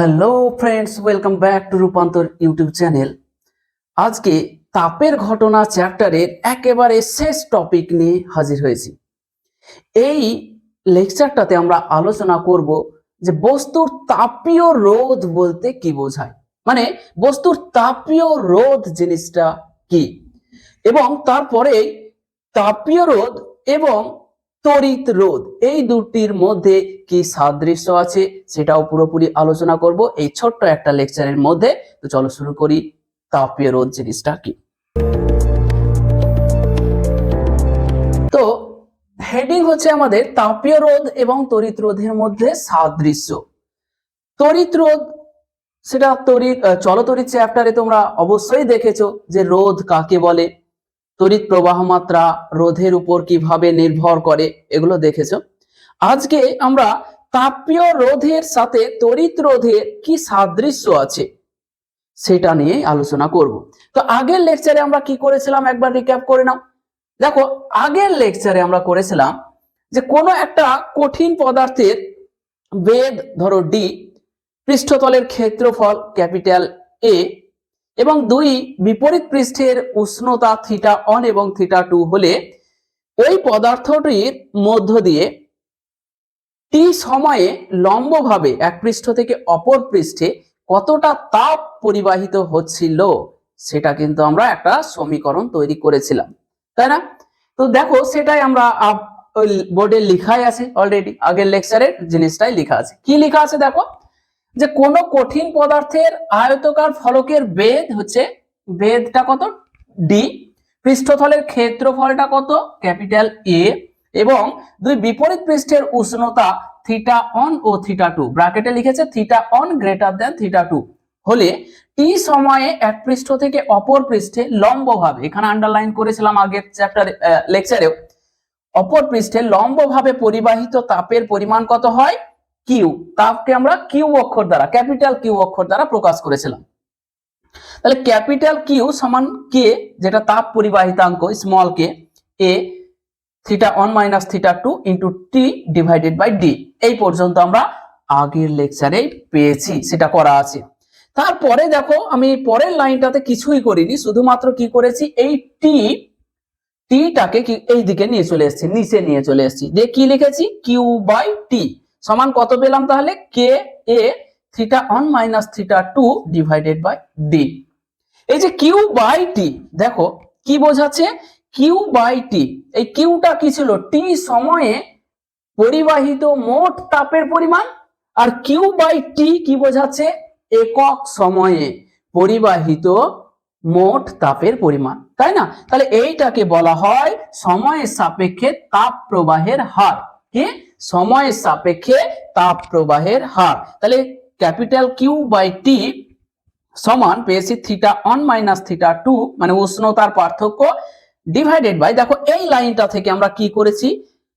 Hello friends welcome back to Rupantor YouTube channel আজকে তাপের ঘটনা চ্যাপ্টারের একেবারে শেষ টপিক নিয়ে হাজির হয়েছি। এই লেকচারটাতে আমরা আলোচনা করব যে বস্তুর তাপীয় রোধ বলতে কি বোঝায়? মানে বস্তুর তাপীয় রোধ জিনিসটা কি? এবং তারপরে তাপীয় রোধ এবং তড়িৎ রোধ এই দুটির মধ্যে কি সাদৃশ্য আছে সেটাও পুরোপুরি আলোচনা করব এই ছোট্ট একটা লেকচারের মধ্যে। তো চলো শুরু করি তাপীয় রোধ জিনিসটা কি? তো হেডিং হচ্ছে আমাদের তাপীয় রোধ এবং তড়িৎ রোধের মধ্যে সাদৃশ্য। তড়িৎ রোধ সেটা তড়িৎ চলতড়িৎ চ্যাপ্টারে তোমরা অবশ্যই দেখেছ যে রোধ কাকে বলে। তড়িৎ প্রবাহ মাত্রা রোধের উপর কীভাবে নির্ভর করে, এগুলো দেখেছ। আজকে আমরা তাপীয় রোধের সাথে তড়িৎ রোধের কি সাদৃশ্য আছে, সেটা নিয়ে আলোচনা করব। তো আগের লেকচারে আমরা কি করেছিলাম, একবার রিক্যাপ করে নাও। দেখো, আগের লেকচারে আমরা করেছিলাম যে কোনো একটা কঠিন পদার্থের বেদ ধরো ডি পৃষ্ঠতলের ক্ষেত্রফল, ক্যাপিটাল এ এবং দুই বিপরীত পৃষ্ঠের উষ্ণতা থিটা অন এবং থিটা টু হলে ওই পদার্থটির মধ্য দিয়ে টি সময়ে লম্বভাবে এক পৃষ্ঠ থেকে অপর পৃষ্ঠে কতটা তাপ পরিবাহিত হচ্ছিল সেটা কিন্তু আমরা একটা সমীকরণ তৈরি করেছিলাম, তাই না? তো দেখো সেটাই আমরা বোর্ডে লিখাই আছে অলরেডি আগের লেকচারের জিনিসটাই লেখা আছে। কি লেখা আছে দেখো? যে কোন কঠিন পদার্থের আয়তকার ফলকের বেদ হচ্ছে বেদটা কত? ডি পৃষ্ঠতলের ক্ষেত্রফলটা কত? ক্যাপিটাল এ এবং দুই বিপরীত পৃষ্ঠের উষ্ণতা থিটা অন ও থিটা টু ব্র্যাকেটে লিখেছে theta one greater then theta two হলে টি সময়ে এক পৃষ্ঠ থেকে অপর পৃষ্ঠে লম্বভাবে, এখানে আন্ডারলাইন করেছিলাম আগের চ্যাপ্টার লেকচারেও অপর পৃষ্ঠে লম্বভাবে পরিবাহিত তাপের পরিমাণ কত হয়? কিউ তাপকে আমরা কিউ অক্ষর দ্বারা, ক্যাপিটাল কিউ অক্ষর দ্বারা প্রকাশ করেছিলাম। তাহলে ক্যাপিটাল কিউ সমান কে, যেটা তাপ পরিবাহিতাঙ্ক small K A theta one minus theta two into T divided by D এই পর্যন্ত আমরা আগের লেকচারে পেয়েছি, সেটা করা আছে। তারপরে দেখো, আমি পরের লাইনটাতে কিছুই করিনি, শুধুমাত্র কি করেছি, এই টি টিটাকে এই দিকে নিয়ে চলে এসেছি, নিচে নিয়ে চলে এসেছি। দিয়ে কি লিখেছি? কিউ বাই টি সমান কত পেলাম তাহলে? K A theta one minus theta two divided by D এই যে কিউ বাই টি দেখো, কি বোঝাচ্ছে? কিউ বাই টি এই কিউটা কি ছিল? টি সময়ে পরিবাহিত মোট তাপের পরিমাণ, আর কিউ বাই টি কি বোঝাচ্ছে? একক সময়ে পরিবাহিত মোট তাপের পরিমাণ, তাই না? তাহলে এইটাকে বলা হয় সময়ের সাপেক্ষে তাপ প্রবাহের হার, কি? সময়ের সাপেক্ষে তাপ প্রবাহের হার। তাহলে ক্যাপিটাল কিউ বাই টি সমান পেয়েছি theta one minus theta two মানে উষ্ণতার পার্থক্য ডিভাইডেড বাই দেখো এই লাইনটা থেকে আমরা কি করেছি?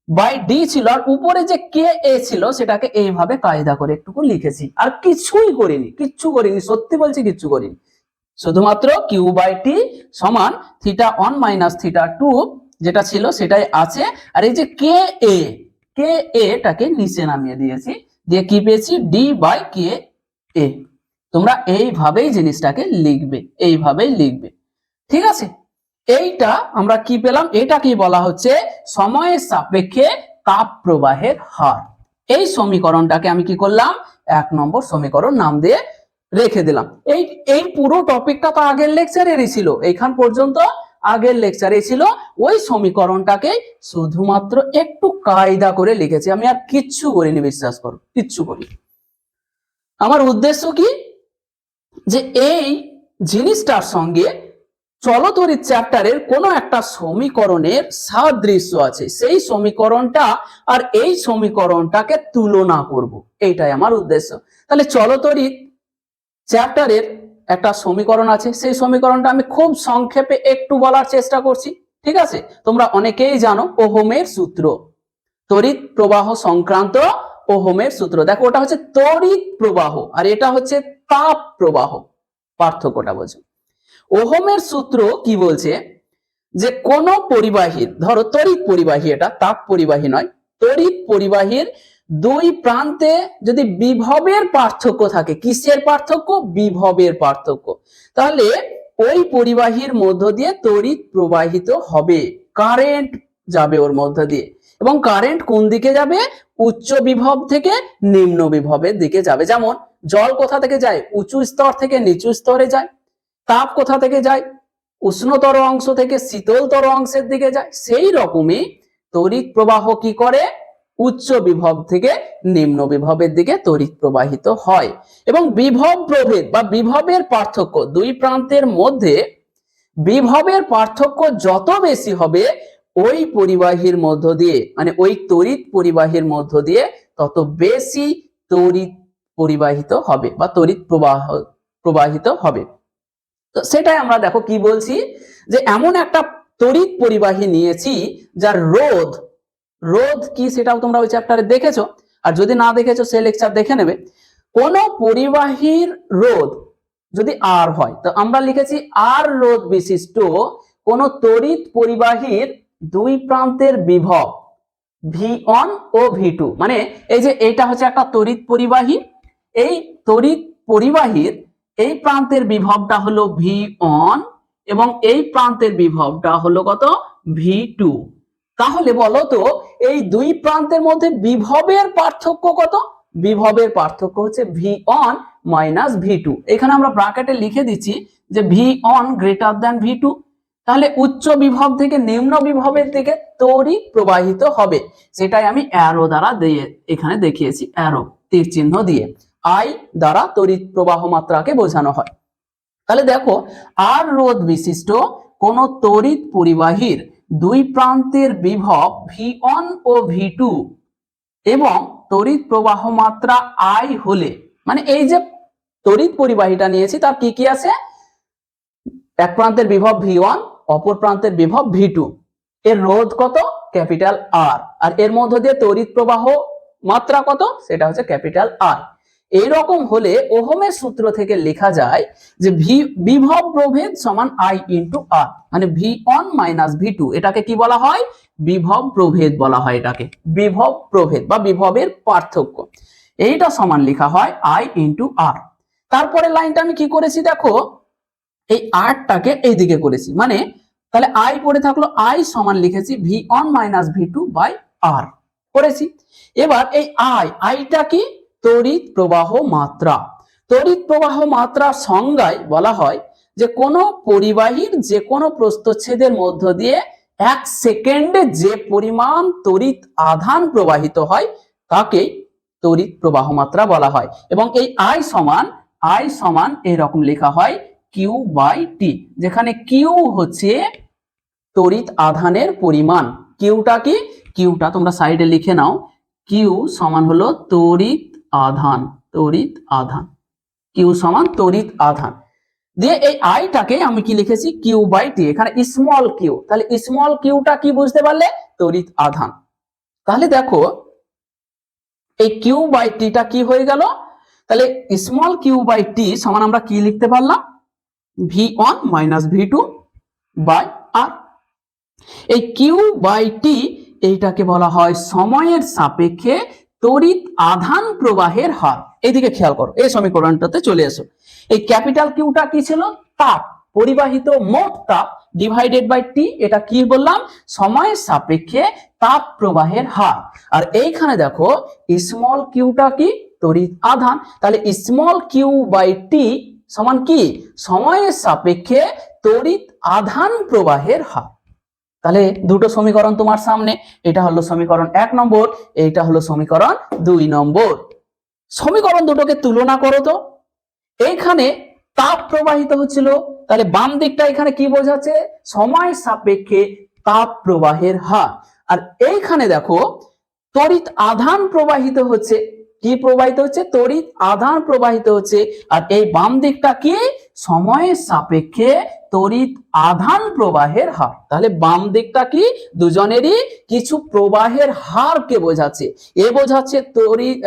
বাই ডি ছিল আর উপরে যে কে এ ছিল সেটাকে এইভাবে কায়দা করে একটুকু লিখেছি। আর কিছুই করিনি, কিচ্ছু করিনি, সত্যি বলছি কিচ্ছু করিনি। শুধুমাত্র কিউ বাই টি সমান theta one minus theta two যেটা ছিল সেটাই আছে। আর এই যে কে এ কে এটাকে নিচে নামিয়ে দিয়েছি। দিয়ে কি পেয়েছি? ডি বাই কে এ তোমরা এইভাবেই জিনিসটাকে লিখবে, এইভাবেই লিখবে। ঠিক আছে? এইটা আমরা কি পেলাম? এটা কি বলা হচ্ছে? সময়ের সাপেক্ষে তাপ প্রবাহের হার। এই সমীকরণটাকে আমি কি করলাম? এক নম্বর সমীকরণ নাম দিয়ে রেখে দিলাম। এই এই পুরো টপিকটা তো আগের লেকচারেরই ছিল। এইখান পর্যন্ত আগের লেকচারে ছিল, ওই সমীকরণটাকে শুধুমাত্র একটু কায়দা করে লিখেছি। আমি আর কিচ্ছু করিনি, বিশ্বাস করো, কিচ্ছু করি আমার উদ্দেশ্য কি? যে এই জিনিসটার সঙ্গে চলতরিৎ চ্যাপ্টারের কোনো একটা সমীকরণের সাদৃশ্য আছে। সেই সমীকরণটা আর এই সমীকরণটাকে তুলনা করব। এইটাই আমার উদ্দেশ্য। তাহলে চলতরিৎ চ্যাপ্টারের একটা সমীকরণ আছে। সেই সমীকরণটা আমি খুব সংক্ষেপে একটু বলার চেষ্টা করছি, ঠিক আছে? তোমরা অনেকেই জানো ওহমের সূত্র। তড়িৎ প্রবাহ সংক্রান্ত ওহমের সূত্র। দেখো, ওটা হচ্ছে তড়িৎ প্রবাহ আর এটা হচ্ছে তাপ প্রবাহ। পার্থক্যটা বোঝো। ওহমের সূত্র কি বলছে? যে কোন পরিবাহীর, ধরো তড়িৎ পরিবাহী এটা, তাপ পরিবাহী নয়, তড়িৎ পরিবাহীর দুই প্রান্তে যদি বিভবের পার্থক্য থাকে, কিসের পার্থক্য? বিভবের পার্থক্য। তাহলে ওই পরিবাহীর মধ্য দিয়ে তড়িৎ প্রবাহিত হবে। কারেন্ট যাবে ওর মধ্য দিয়ে। এবং কারেন্ট কোন দিকে যাবে? উচ্চ বিভব থেকে নিম্ন বিভবের দিকে যাবে। যেমন, জল কোথা থেকে যায়? উঁচু স্তর থেকে নিচু স্তরে যায়। তাপ কোথা থেকে যায়? উষ্ণতর অংশ থেকে শীতলতর অংশের দিকে যায়। সেই রকমই তড়িৎ প্রবাহ কি করে? উচ্চ বিভব থেকে নিম্ন বিভবের দিকে তড়িৎ প্রবাহিত হয়। এবং বিভব প্রভেদ বা বিভবের পার্থক্য দুই প্রান্তের মধ্যে বিভবের পার্থক্য যত বেশি হবে, ওই পরিবাহীর মধ্য দিয়ে মানে ওই তড়িৎ পরিবাহীর মধ্য দিয়ে তত বেশি তড়িৎ পরিবাহিত হবে বা তড়িৎ প্রবাহ প্রবাহিত হবে। তো সেটাই আমরা দেখো কি বলছি? যে এমন একটা তড়িৎ পরিবাহী নিয়েছি যার রোধ রোধ কি সেটাও তোমরা ওই চ্যাপ্টারে দেখেছ? আর যদি না দেখেছ সে লেকচার দেখে নেবে। কোন পরিবাহীর রোধ যদি আর হয়, তো আমরা লিখেছি আর রোধ বিশিষ্ট কোন তড়িৎ পরিবাহীর দুই প্রান্তের বিভব ভি অন ও ভি টু মানে এই যে এটা হচ্ছে একটা তড়িৎ পরিবাহী, এই তড়িৎ পরিবাহীর এই প্রান্তের বিভবটা হলো ভি অন এবং এই প্রান্তের বিভবটা হলো কত? ভি টু তাহলে বলো তো, এই দুই প্রান্তের মধ্যে বিভবের পার্থক্য কত? বিভবের পার্থক্য হচ্ছে V one minus V two এখানে আমরা ব্রাকেটে লিখে দিচ্ছি যে V one greater than V two তাহলে উচ্চ বিভব থেকে নিম্ন বিভবের দিকে তড়িৎ প্রবাহিত হবে। সেটাই আমি অ্যারো দ্বারা দিয়ে এখানে দেখিয়েছি অ্যারো তীর চিহ্ন দিয়ে। আই দ্বারা তড়িৎ প্রবাহ মাত্রাকে বোঝানো হয়। তাহলে দেখো আর রোধ বিশিষ্ট কোন তড়িৎ পরিবাহীর দুই প্রান্তের বিভব ভি অন ও ভি টু এবং তড়িৎ প্রবাহ মাত্রা আই হলে মানে এই যে তড়িৎ পরিবাহীটা নিয়েছি, তার কি কি আছে? এক প্রান্তের বিভব ভি ওয়ান, অপর প্রান্তের বিভব ভি টু। এর রোধ কত? ক্যাপিটাল আর। আর এর মধ্য দিয়ে তড়িৎ প্রবাহ মাত্রা কত? সেটা হচ্ছে ক্যাপিটাল আর। এইরকম হলে ওহমের সূত্র থেকে লেখা যায় যে ভি, বিভব প্রভেদ সমান আই ইন্টু আর মানে V one minus V two এটাকে কি বলা হয়? বিভব প্রভেদ বলা হয় এটাকে। বিভব প্রভেদ বা বিভবের পার্থক্য। এইটা সমান লেখা হয় আই ইন্টু আর তারপরে লাইনটা আমি কি করেছি দেখো? এই আরটাকে এইদিকে করেছি। মানে তাহলে আই পড়ে থাকল আই সমান লিখেছি V one minus V two by R করেছি। এবার এই আই আইটা কি? তড়িৎ প্রবাহ মাত্রা। তড়িৎ প্রবাহ মাত্রা সংজ্ঞায় বলা হয় যে কোনো পরিবাহীর যে কোনো প্রস্থচ্ছেদের মধ্য দিয়ে এক সেকেন্ডে যে পরিমাণ তড়িৎ আধান প্রবাহিত হয় তাকেই তড়িৎ প্রবাহ মাত্রা বলা হয়। এবং এই আই সমান আই সমান এরকম লেখা হয় কিউ বাই টি যেখানে কিউ হচ্ছে তড়িৎ আধানের পরিমাণ। কিউটা কি? কিউটা তোমরা সাইডে লিখে নাও। কিউ সমান হলো তড়িৎ আধান, তড়িৎ আধান। কিউ সমান তড়িৎ আধান। দিয়ে এই আইটাকে আমি কি লিখেছি? কিউ বাই টি এখানে স্মল কিউ তাহলে স্মল কিউটা কি বুঝতে পারলে? তড়িৎ আধান। তাহলে দেখো, এই কিউ বাই টিটা কি হয়ে গেল? তাহলে স্মল কিউ বাই টি সমান আমরা কি লিখতে পারলাম? V one minus V two by R এই কিউ বাই টি এইটাকে বলা হয় সময়ের সাপেক্ষে তড়িৎ আধান প্রবাহের হার। এইদিকে খেয়াল করো, এই সমীকরণটাতে চলে এসো। এই ক্যাপিটাল কিউটা কি ছিল? তাপ। পরিবাহিত মোট তাপ ডিভাইডেড বাই টি এটা কি বললাম? সময়ের সাপেক্ষে তাপ প্রবাহের হার। আর এইখানে দেখো স্মল কিউটা কি? তড়িৎ আধান। তাহলে স্মল কিউ বাই টি সমান কি? সময়ের সাপেক্ষে তড়িৎ আধান প্রবাহের হার। তাহলে দুটো সমীকরণ তোমার সামনে, এটা হলো সমীকরণ এক নম্বর, এইটা হলো সমীকরণ দুই নম্বর। সমীকরণ দুটোকে তুলনা করো তো। এইখানে তাপ প্রবাহিত হচ্ছিল, তাহলে বাম দিকটা এখানে কি বোঝাচ্ছে? সময় সাপেক্ষে তাপ প্রবাহের হার। আর এইখানে দেখো, তড়িৎ আধান প্রবাহিত হচ্ছে, কি প্রবাহিত হচ্ছে? তড়িৎ আধান প্রবাহিত হচ্ছে। আর এই বাম দিকটা কি? সময়ের সাপেক্ষে তড়িৎ আধান প্রবাহের হার। তাহলে বাম দিকটা কি? দুজনেরই কিছু প্রবাহের হারকে বোঝাচ্ছে। এ বোঝাচ্ছে তড়িৎ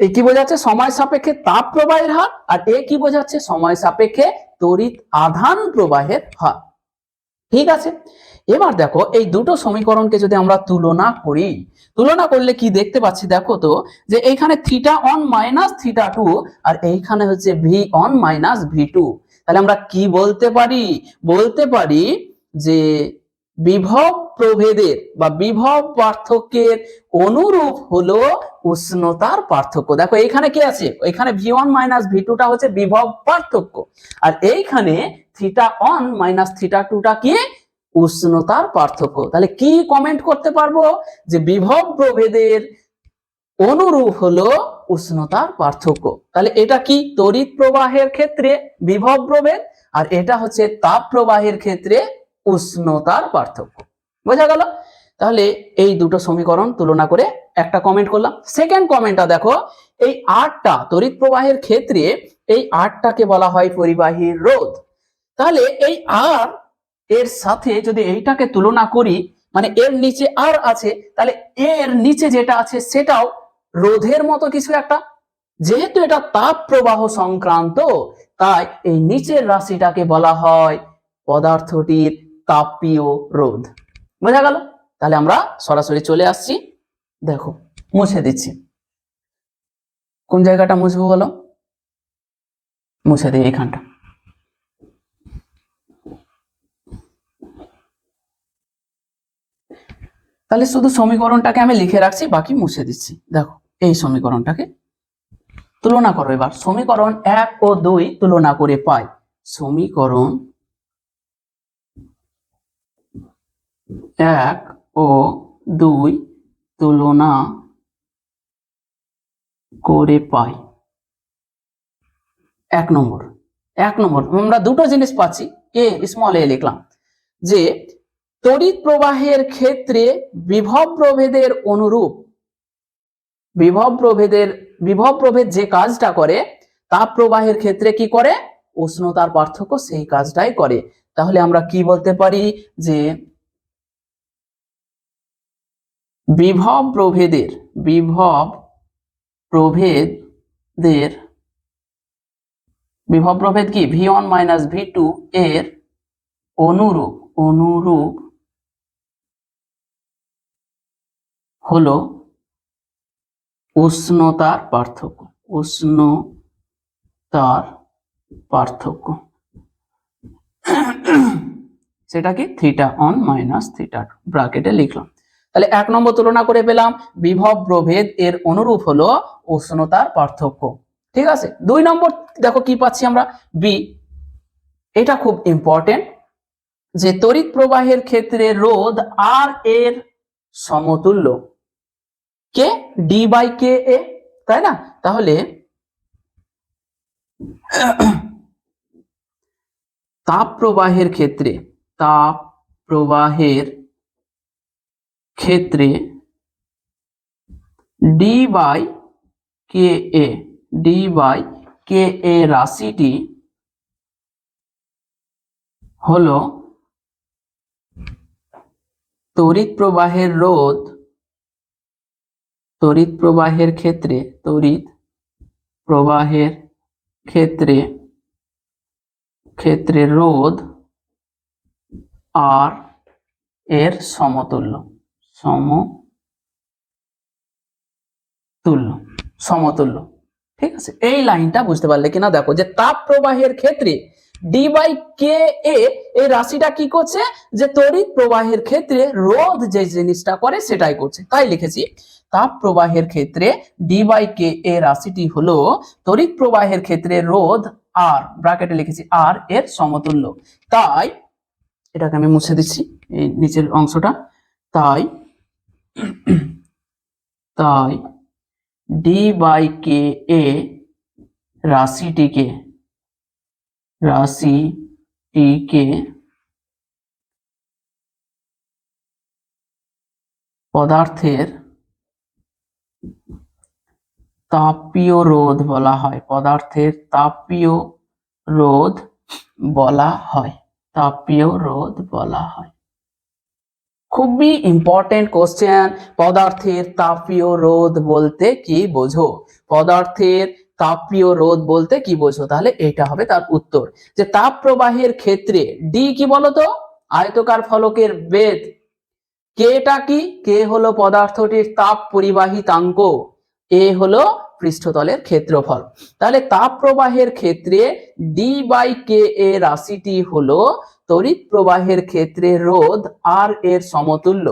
কি বোঝাচ্ছে? সময় সাপেক্ষে তাপ প্রবাহের হার আর এ কি বোঝাচ্ছে? সময় সাপেক্ষে তড়িৎ আধান প্রবাহের হার। ঠিক আছে? এবার দেখো, এই দুটো সমীকরণকে যদি আমরা তুলনা করি, তুলনা করলে কি দেখতে পাচ্ছি দেখো তো, যে এইখানে theta one minus theta two আর এইখানে হচ্ছে V one minus V two তাহলে আমরা কি বলতে পারি? বলতে পারি যে বিভব প্রভেদের বা বিভব পার্থক্যের অনুরূপ হলো উষ্ণতার পার্থক্য। দেখো এখানে কি আছে? এখানে ভি ওয়ান মাইনাস ভি টুটা হচ্ছে বিভব পার্থক্য। আর এইখানে থিটা অন মাইনাস থিটা টুটা কি? উষ্ণতার পার্থক্য। তাহলে কি কমেন্ট করতে পারব? যে বিভব প্রভেদের অনুরূপ হলো উষ্ণতার পার্থক্য। তাহলে এটা কি? তড়িৎ প্রবাহের ক্ষেত্রে বিভব প্রভেদ আর এটা হচ্ছে তাপ প্রবাহের ক্ষেত্রে উষ্ণতার পার্থক্য। বোঝা গেল? তাহলে এই দুটো সমীকরণ তুলনা করে একটা কমেন্ট করলাম। সেকেন্ড কমেন্টটা দেখো, এই আটটা তড়িৎ প্রবাহের ক্ষেত্রে এই আটটাকে বলা হয় পরিবাহীর রোধ। তাহলে এই আর এর সাথে যদি এইটাকে তুলনা করি মানে এর নিচে আর আছে, তাহলে এর নিচে যেটা আছে সেটাও রোধের মতো কিছু একটা। যেহেতু এটা তাপ প্রবাহ সংক্রান্ত, তাই এই নিচের রাশিটাকে বলা হয় পদার্থটির তাপীয় রোধ। বোঝা গেল? তাহলে আমরা সরাসরি চলে আসছি। দেখো, মুছে দিচ্ছি। কোন জায়গাটা মুছবো বলো? মুছে দিই এইখানটা তাহলে শুধু সমীকরণটাকে আমি লিখে রাখছি, বাকি মুছে দিচ্ছি। দেখো, এই সমীকরণটাকে তুলনা করো এবার। সমীকরণ এক ও দুই তুলনা করে পাই। সমীকরণ এক ও দুই তুলনা করে পাই। এক নম্বর। এক নম্বর, আমরা দুটো জিনিস পাচ্ছি, এ স্মল এ লিখলাম যে তড়িৎ প্রবাহের ক্ষেত্রে বিভব প্রভেদের অনুরূপ। বিভব প্রভেদের, বিভব প্রভেদ যে কাজটা করে তাপ প্রবাহের ক্ষেত্রে কি করে? উষ্ণতার পার্থক্য সেই কাজটাই করে। তাহলে আমরা কি বলতে পারি? যে বিভব প্রভেদের বিভব প্রভেদের, বিভব প্রভেদ কি? V one minus V two এর অনুরূপ অনুরূপ হলো উষ্ণতার পার্থক্য উষ্ণতার পার্থক্য। সেটা কি থিটা অন মাইনাস থিটা ব্রাকেটে লিখলাম। তাহলে এক নম্বর তুলনা করে পেলাম, বিভব প্রভেদ এর অনুরূপ হলো উষ্ণতার পার্থক্য। ঠিক আছে? দুই নম্বর, দেখো কি পাচ্ছি আমরা? বি এটা খুব ইম্পর্টেন্ট যে তড়িৎ প্রবাহের ক্ষেত্রে রোধ আর এর সমতুল্য। কে ডি বাই কে এ তাই না? তাহলে তাপ প্রবাহের ক্ষেত্রে, তাপ প্রবাহের ক্ষেত্রে d by K A d by K A রাশিটি হলো তড়িৎ প্রবাহের রোধ তড়িৎ প্রবাহের ক্ষেত্রে, তড়িৎ প্রবাহের ক্ষেত্রে ক্ষেত্রে রোধ আর এর সমতুল্য সমতুল্য সমতুল্য। ঠিক আছে? এই লাইনটা বুঝতে পারলে কিনা দেখো যে তাপ প্রবাহের ক্ষেত্রে ডি বাই কে এ এই রাশিটা কি করছে? যে তড়িৎ প্রবাহের ক্ষেত্রে রোধ যে জিনিসটা করে সেটাই করছে। তাই লিখেছি। তাপ প্রবাহের ক্ষেত্রে ডি বাই কে এ রাশিটি হলো তড়িৎ প্রবাহের ক্ষেত্রে রোধ আর ব্র্যাকেটে লিখেছি আর এর সমতুল্য। তাই, এটাকে আমি মুছে দিচ্ছি, এই নিচের অংশটা। তাই তাই ডি বাই কে এ রাশিটিকে রাশিটিকে পদার্থের তাপীয় রোধ বলা হয়। পদার্থের তাপীয় রোধ বলা হয়। তাপীয় রোধ বলা হয়। খুবই ইম্পর্টেন্ট কোশ্চেন পদার্থের তাপীয় রোধ বলতে কি বোঝো? পদার্থের তাপীয় রোধ বলতে কি বোঝো? তাহলে এটা হবে তার উত্তর। যে তাপ প্রবাহের ক্ষেত্রে ডি কি বলতো? আয়তকার ফলকের বেদ কেটা কি? কে হলো পদার্থটির তাপ পরিবাহিতাঙ্ক? এ হলো পৃষ্ঠতলের ক্ষেত্রফল। তাহলে তাপ প্রবাহের ক্ষেত্রে ডি বাই কে এ রাশিটি হলো তড়িৎ প্রবাহের ক্ষেত্রে রোধ আর এর সমতুল্য।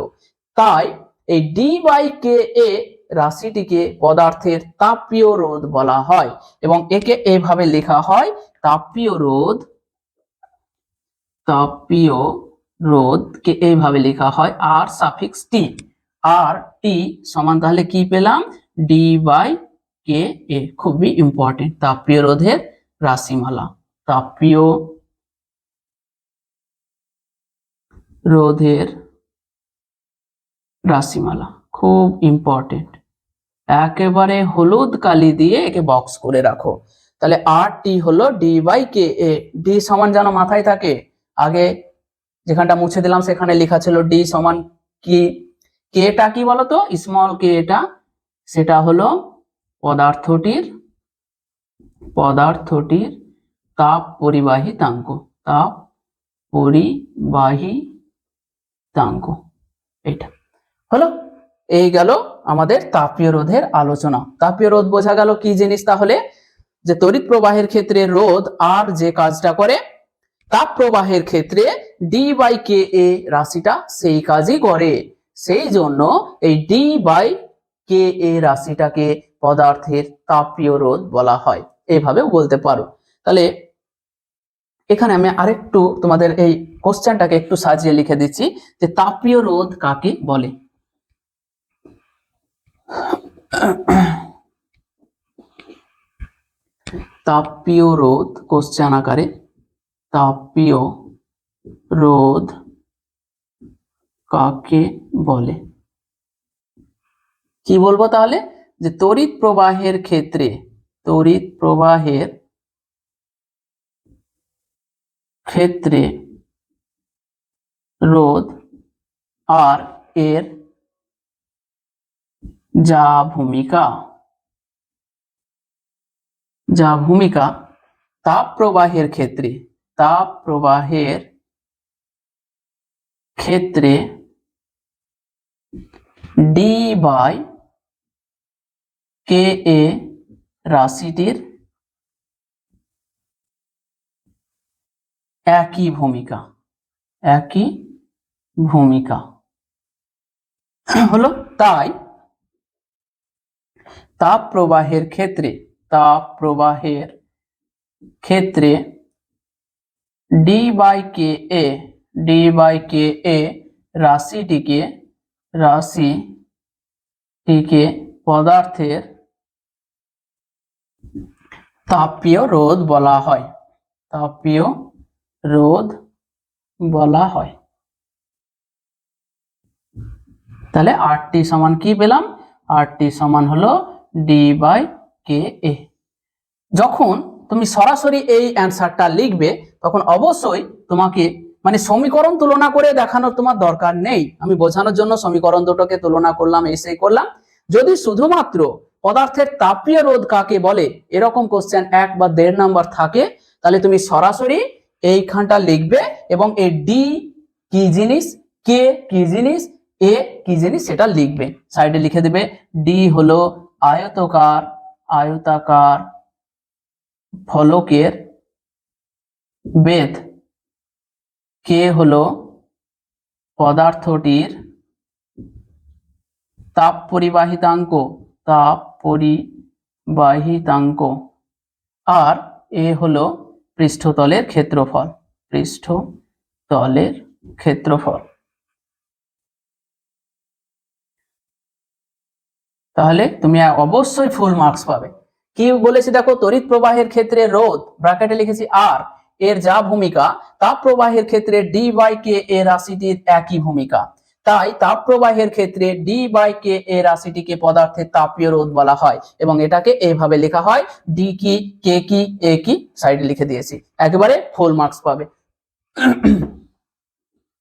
তাই এই ডি বাই কে এ রাশিটিকে পদার্থের তাপীয় রোধ বলা হয় এবং একে এভাবে লেখা হয় তাপীয় রোধ, তাপীয় রোধকে এইভাবে লেখা হয় আর সাফিক্স টি আর টি সমান তাহলে কি পেলাম? ডি বাই কে এ খুবই ইম্পর্টেন্ট তাপীয় রোধের রাশিমালা। তাপীয় রোধের রাশিমালা। খুব ইম্পর্টেন্ট একেবারে হলুদ কালি দিয়ে একে বক্স করে রাখো। তাহলে আর টি হলো d by K A d সমান যেন মাথায় থাকে। আগে যেখানটা মুছে দিলাম, সেখানে লেখা ছিল ডি সমান কি? কেটা কি বলতো? স্মল কে এটা সেটা হলো পদার্থটির পদার্থটির তাপ পরিবাহিতাঙ্ক। তাপ পরিবাহী পরিবাহিতাঙ্ক। এটা হলো, এই গেল আমাদের তাপীয় রোধের আলোচনা। তাপীয় রোধ বোঝা গেল কি জিনিস তাহলে? যে তড়িৎ প্রবাহের ক্ষেত্রে রোধ আর যে কাজটা করে তাপ প্রবাহের ক্ষেত্রে ডি বাই কে এ রাশিটা সেই কাজই করে। সেই জন্য এই ডি বাই কে এ রাশিটাকে পদার্থের তাপীয় রোধ বলা হয়। এইভাবেও বলতে পারো। তাহলে এখানে আমি আরেকটু তোমাদের এই কোশ্চেনটাকে একটু সাজিয়ে লিখে দিচ্ছি যে তাপীয় রোধ কাকে বলে? তাপীয় রোধ কোশ্চেন আকারে তাপীয় রোধ কাকে বলে কি বলব তাহলে যে তড়িৎ প্রবাহের ক্ষেত্রে তড়িৎ প্রবাহের ক্ষেত্রে রোধ আর এর যা ভূমিকা যা ভূমিকা তাপ প্রবাহের ক্ষেত্রে তাপ প্রবাহের ক্ষেত্রে ডি বাই কে এ রাশিটির একই ভূমিকা একই ভূমিকা। হলো, তাই তাপ প্রবাহের ক্ষেত্রে তাপ প্রবাহের ক্ষেত্রে d by K A d by K A রাশিটিকে রাশিটিকে পদার্থের তাপীয় রোধ বলা হয়। তাপীয় রোধ বলা হয়। তাহলে আর টি সমান কি পেলাম? আর টি সমান হলো ডি বাই কে এ যখন তুমি সরাসরি এই অ্যান্সারটা লিখবে, তখন অবশ্যই তোমাকে মানে সমীকরণ তুলনা করে দেখানোর তোমার দরকার নেই। আমি বোঝানোর জন্য সমীকরণ দুটোকে তুলনা করলাম এসেই করলাম। যদি শুধুমাত্র পদার্থের তাপীয় রোধ কাকে বলে, এরকম কোশ্চেন এক বা দেড় নাম্বার থাকে, তাহলে তুমি সরাসরি এইখানটা লিখবে এবং এই ডি কি জিনিস কে কি জিনিস এ কি জিনিস সেটা লিখবে। সাইডে লিখে দেবে ডি হলো আয়তকার, আয়তাকার ফলকের বেদ কে হল? পদার্থটির তাপ পরিবাহিতাঙ্ক তাপ পরিবাহিতাঙ্ক আর এ হল পৃষ্ঠতলের ক্ষেত্রফল পৃষ্ঠতলের ক্ষেত্রফল। তাহলে তুমি অবশ্যই ফুল মার্কস পাবে। কি বলেছি দেখো? তড়িৎ প্রবাহের ক্ষেত্রে রোধ ব্র্যাকেটে লিখেছি আর এর যা ভূমিকা, তাপ প্রবাহের ক্ষেত্রে ডি বাই কে এ রাশিটির একই ভূমিকা। তাই তাপ প্রবাহের ক্ষেত্রে ডি বাই কে এ রাশিটিকে পদার্থের তাপীয় রোধ বলা হয় এবং এটাকে এইভাবে লেখা হয় ডি কি কে কি এ কি সাইডে লিখে দিয়েছি। একেবারে ফুল মার্কস পাবে।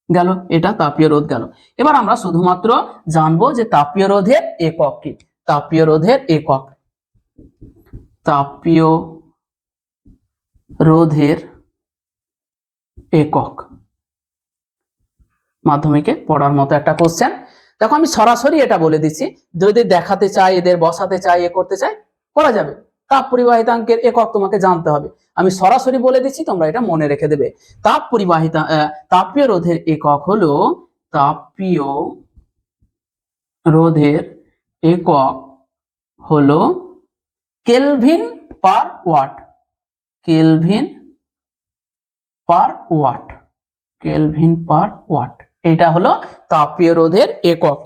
গেল, এটা তাপীয় রোধ গেল। এবার আমরা শুধুমাত্র জানব যে তাপীয় রোধের একক কি, তাপীয় রোধের একক। তাপীয় রোধের একক। মাধ্যমিকে পড়ার মতো একটা কোশ্চেন দেখো, আমি সরাসরি এটা বলে দিচ্ছি, যদি দেখাতে চাই, এদের বসাতে চাই, এ করতে চাই, করা যাবে। তাপ পরিবাহিতাঙ্কের একক তোমাকে জানতে হবে। আমি সরাসরি বলে দিচ্ছি, তোমরা এটা মনে রেখে দেবে। তাপ পরিবাহিতা তাপীয় রোধের একক হলো তাপীয় রোধের একক হলো kelvin per watt kelvin per watt kelvin per watt এটা হলো তাপীয় রোধের একক।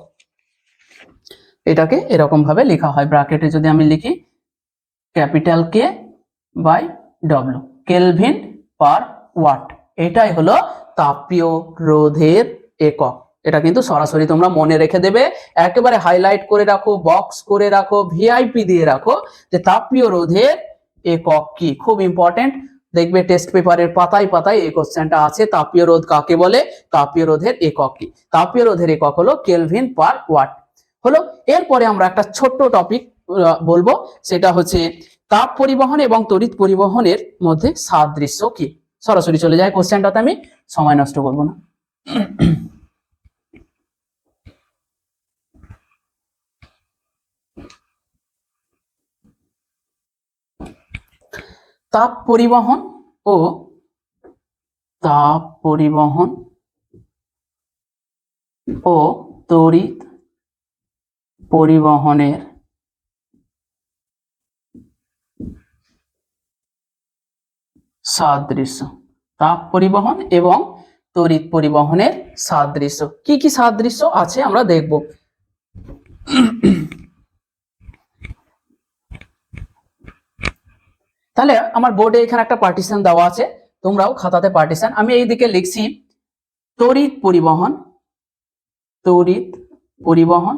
এটাকে এরকম ভাবে লেখা হয়। ব্র্যাকেটে যদি আমি লিখি capital K by W kelvin per watt এটাই হলো তাপীয় রোধের একক। এটা কিন্তু সরাসরি তোমরা মনে রেখে দেবে। একেবারে হাইলাইট করে রাখো বক্স করে রাখো ভিআইপি দিয়ে রাখো যে তাপীয় রোধের একক কি। খুব ইম্পর্টেন্ট দেখবে টেস্ট পেপারের পাতায় পাতায় এই কোশ্চেনটা আছে, তাপীয় রোধ কাকে বলে? তাপীয় রোধের একক কি। তাপীয় রোধের একক হলো কেলভিন পার ওয়াট হলো, এরপরে আমরা একটা ছোট্ট টপিক বলব, সেটা হচ্ছে তাপ পরিবহন এবং তড়িৎ পরিবহনের মধ্যে সাদৃশ্য কি। সরাসরি চলে যায় কোশ্চেনটাতে আমি, সময় নষ্ট করব না। তাপ পরিবহন ও তাপ পরিবহন ও তড়িৎ পরিবহনের সাদৃশ্য। তাপ পরিবহন এবং তড়িৎ পরিবহনের সাদৃশ্য। কি কি সাদৃশ্য আছে আমরা দেখব। তাহলে আমার বোর্ডে এখানে একটা পার্টিশন দেওয়া আছে, তোমরাও খাতাতে পার্টিশন আমি এইদিকে লিখছি, তড়িৎ পরিবহন তড়িৎ পরিবহন,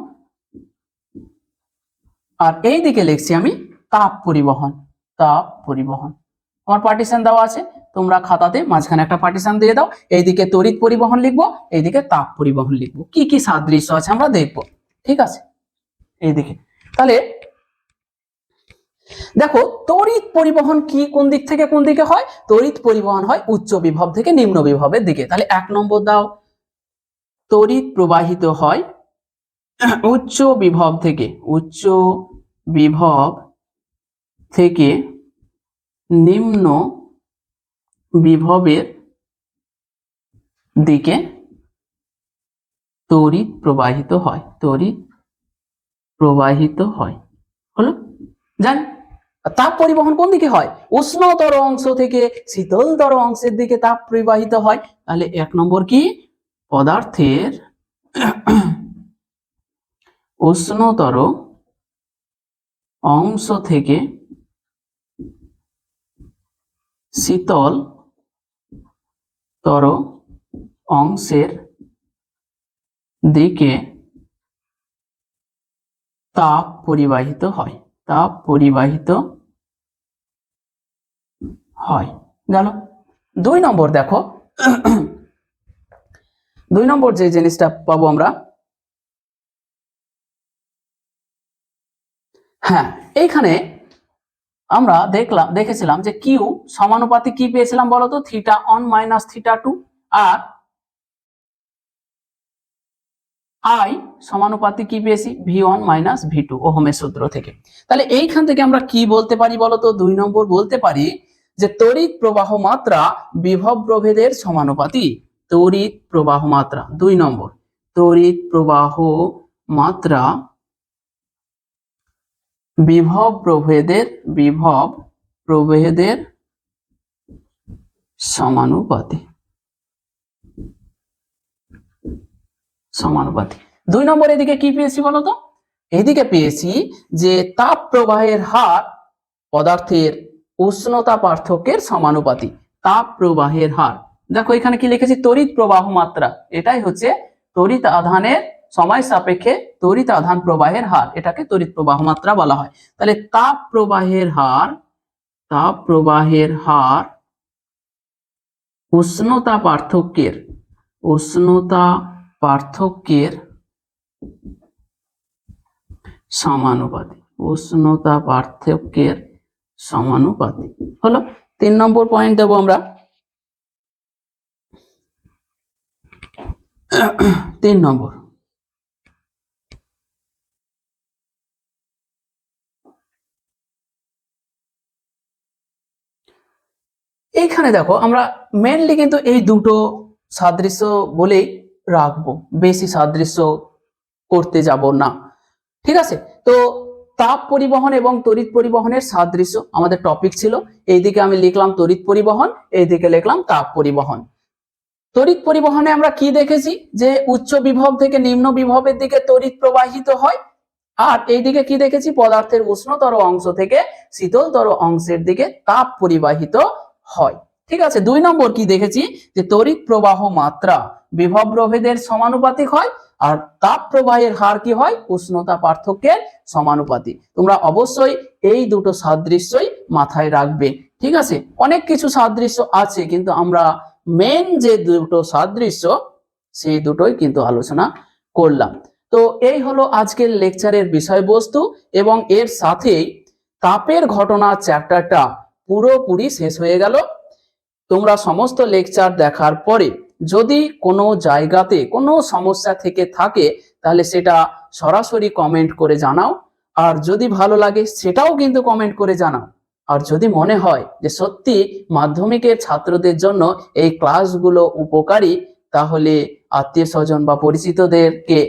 আর এই দিকে লিখছি আমি তাপ পরিবহন তাপ পরিবহন। আমার পার্টিশন দেওয়া আছে, তোমরা খাতাতে মাঝখানে একটা পার্টিশন দিয়ে দাও এইদিকে তড়িৎ পরিবহন লিখব এইদিকে তাপ পরিবহন লিখব। কি কি সাদৃশ্য আছে আমরা দেখব, ঠিক আছে? এইদিকে তাহলে দেখো, তড়িৎ পরিবহন কি কোন দিক থেকে কোন দিকে হয়? তড়িৎ পরিবহন হয় উচ্চ বিভব থেকে নিম্ন বিভবের দিকে। তাহলে এক নম্বর দাও। তড়িৎ প্রবাহিত হয় উচ্চ বিভব থেকে, উচ্চ বিভব থেকে নিম্ন বিভবের দিকে তড়িৎ প্রবাহিত হয়। তড়িৎ প্রবাহিত হয়। হলো? জান? তাপ পরিবহন কোন দিকে হয়? উষ্ণতর অংশ থেকে শীতলতর অংশের দিকে তাপ প্রবাহিত হয়। তাহলে এক নম্বর কি? পদার্থের উষ্ণতর অংশ থেকে শীতল তর অংশের দিকে তাপ পরিবাহিত হয়। তাপ পরিবাহিত হয়। গেল। দুই নম্বর দেখো। দুই নম্বর যে জিনিসটা পাবো আমরা। হ্যাঁ এইখানে আমরা দেখলাম, দেখেছিলাম যে কিউ সমানুপাতি কি পেয়েছিলাম বলতো? Theta on minus theta two R I সমানুপাতি কি পেয়েছি? V one minus V two ওহমের সূত্র থেকে। তাহলে এইখান থেকে আমরা কি বলতে পারি বলতো? দুই নম্বর বলতে পারি যে তড়িৎ প্রবাহ মাত্রা বিভব প্রভেদের সমানুপাতি তড়িৎ প্রবাহ মাত্রা, দুই নম্বর। তড়িৎ প্রবাহ মাত্রা বিভব প্রভেদের বিভব প্রভেদের সমানুপাতি সমানুপাতি দুই নম্বর এদিকে কি পেয়েছি বলতো? এদিকে পেয়েছি যে তাপ প্রবাহের হার পদার্থের উষ্ণতা পার্থক্যের সমানুপাতি তাপ প্রবাহের হার। দেখো, এখানে কি লিখেছি? তড়িৎ প্রবাহ মাত্রা। এটাই হচ্ছে তড়িৎ আধানের সময় সাপেক্ষে তড়িৎ আধান প্রবাহের হার। এটাকে তড়িৎ প্রবাহ মাত্রা বলা হয়। তাহলে তাপ প্রবাহের হার, তাপ প্রবাহের হার উষ্ণতা পার্থক্যের, উষ্ণতা পার্থক্যের সমানুপাতি উষ্ণতা পার্থক্যের সমানুপাতি হলো, তিন নম্বর পয়েন্ট দেবো আমরা। তিন নম্বর। এইখানে দেখো, আমরা মেনলি কিন্তু এই দুটো সাদৃশ্য বলেই রাখব, বেশি সাদৃশ্য করতে যাব না। ঠিক আছে? তো তাপ পরিবহন এবং তড়িৎ পরিবহনের সাদৃশ্য আমাদের টপিক ছিল। এইদিকে আমি লিখলাম তড়িৎ পরিবহন, এইদিকে লিখলাম তাপ পরিবহন। তড়িৎ পরিবহনে আমরা কি দেখেছি? যে উচ্চ বিভব থেকে নিম্ন বিভবের দিকে তড়িৎ প্রবাহিত হয়। আর এইদিকে কি দেখেছি? পদার্থের উষ্ণতর অংশ থেকে শীতলতর অংশের দিকে তাপ পরিবাহিত হয়। ঠিক আছে? দুই নম্বর কি দেখেছি? যে তড়িৎ প্রবাহ মাত্রা বিভব প্রভেদের সমানুপাতিক হয় আর তাপ প্রবাহের হার কি হয়? উষ্ণতা পার্থক্যের সমানুপাতিক। তোমরা অবশ্যই এই দুটো সাদৃশ্যই মাথায় রাখবে। ঠিক আছে? অনেক কিছু সাদৃশ্য আছে, কিন্তু আমরা মেন যে দুটো সাদৃশ্য, সেই দুটোই কিন্তু আলোচনা করলাম। তো এই হলো আজকের লেকচারের বিষয়বস্তু এবং এর সাথেই তাপের ঘটনা চ্যাপ্টারটা পুরোপুরি শেষ হয়ে গেল। তোমরা সমস্ত লেকচার দেখার পরে যদি কোনো জায়গাতে কোনো সমস্যা থেকে থাকে, তাহলে সেটা সরাসরি কমেন্ট করে জানাও। আর যদি ভালো লাগে, সেটাও কিন্তু কমেন্ট করে জানাও। আর যদি মনে হয় যে সত্যি মাধ্যমিকের ছাত্রদের জন্য এই ক্লাসগুলো উপকারী, তাহলে আত্মীয় স্বজন বা পরিচিতদেরকে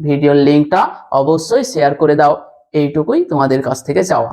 ভিডিওর লিঙ্কটা অবশ্যই শেয়ার করে দাও। এইটুকুই তোমাদের কাছ থেকে চাওয়া।